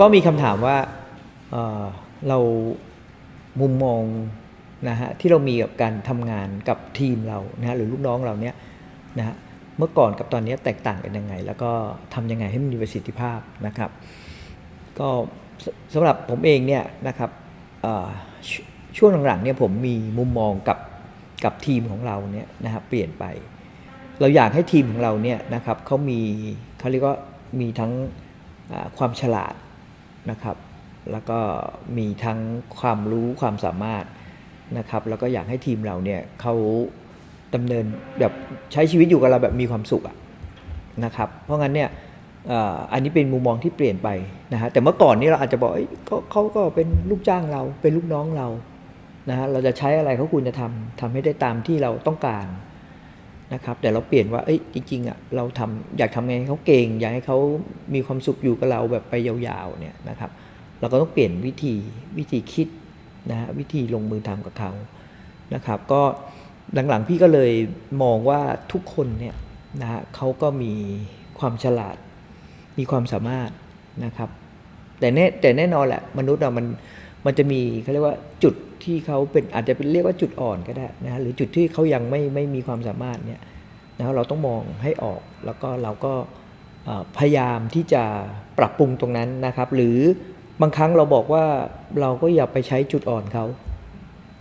ก็มีคำถามว่าเเรามุมมองนะฮะที่เรามีกับการทำงานกับทีมเรานะฮะหรือลูกน้องเราเนี่ยนะฮะเมื่อก่อนกับตอนนี้แตกต่างกันยังไง แล้วก็ทำยังไงให้มันมีประสิทธิภาพนะครับ ก็สำหรับผมเองเนี่ยนะครับช่วงหลังๆเนี่ยผมมีมุมมองกับกับทีมของเราเนี่ยนะครับเปลี่ยนไป เราอยากให้ทีมของเราเนี่ยนะครับเขามีเขาเรียกว่ามีทั้งความฉลาด นะครับ แล้วก็มีทั้งความรู้ความสามารถนะครับ แล้วก็อยากให้ทีมเราเนี่ยเขาดำเนินแบบใช้ชีวิตอยู่กับเราแบบมีความสุขนะครับ เพราะงั้นเนี่ยอันนี้เป็นมุมมองที่เปลี่ยนไปนะฮะแต่เมื่อก่อนนี้เราอาจจะบอกเอ้ยเขาเขาก็เป็นลูกจ้างเราเป็นลูกน้องเรานะฮะเราจะใช้อะไรเขาควรจะทำทำให้ได้ตามที่เราต้องการ นะครับแต่เราเปลี่ยนว่าเอ้ยจริงๆอะเราทำอยากทำไงให้เขาเก่ง อยากให้เขามีความสุขอยู่กับเราแบบไปยาวๆเนี่ยนะครับเราก็ต้องเปลี่ยนวิธีวิธีคิดนะฮะวิธีลงมือทำกับเขานะครับก็หลังๆพี่ก็เลยมองว่าทุกคนเนี่ยนะฮะเขาก็มีความฉลาดมีความสามารถนะครับแต่แน่แต่แน่นอนแหละมนุษย์อะมัน มันจะมีเขาเรียกว่าจุดที่เขาเป็นอาจจะเป็นเรียกว่าจุดอ่อนก็ได้นะฮะหรือจุดที่เขายังไม่ไม่มีความสามารถเนี่ยนะเราต้องมองให้ออกแล้วก็เราก็พยายามที่จะปรับปรุงตรงนั้นนะครับ หรือบางครั้งเราบอกว่าเราก็อย่าไปใช้จุดอ่อนเขา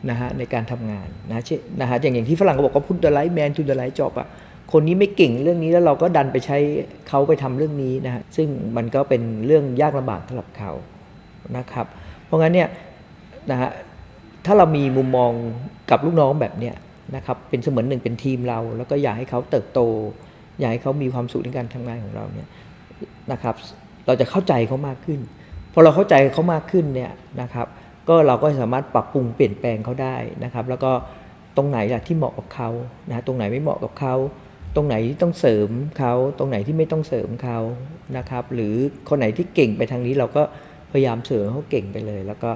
นะฮะในการทำงานนะเช่นนะฮะอย่างอย่างที่ฝรั่งก็บอกว่าพุทธไลท์แมนทุนไลท์จอบอะคนนี้ไม่เก่งเรื่องนี้แล้วเราก็ดันไปใช้เขาไปทำเรื่องนี้นะฮะซึ่งมันก็เป็นเรื่องยากลำบากสำหรับเขานะครับ เพราะงั้นเนี่ยนะฮะถ้าเรามีมุมมองกับลูกน้องแบบเนี้ยนะครับเป็นเสมือนหนึ่งเป็นทีมเรา แล้วก็อยากให้เขาเติบโต อยากให้เขามีความสุขในการทำงานของเราเนี่ยนะครับ เราจะเข้าใจเขามากขึ้นพอเราเข้าใจเขามากขึ้นเนี่ยนะครับ ก็เราก็สามารถปรับปรุงเปลี่ยนแปลงเขาได้นะครับ แล้วก็ตรงไหนล่ะที่เหมาะกับเขานะตรงไหนไม่เหมาะกับเขาตรงไหนที่ต้องเสริมเขาตรงไหนที่ไม่ต้องเสริมเขานะครับ หรือคนไหนที่เก่งไปทางนี้เราก็ พยายามเสริมเขาเก่งไปเลย แล้วก็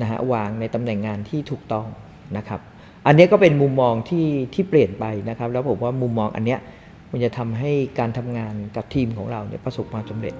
นะฮะวางในตำแหน่งงานที่ถูกต้องนะครับ อันนี้ก็เป็นมุมมองที่ที่เปลี่ยนไปนะครับ แล้วผมว่ามุมมองอันเนี้ยมันจะทำให้การทำงานกับทีมของเราเนี่ยประสบความสำเร็จ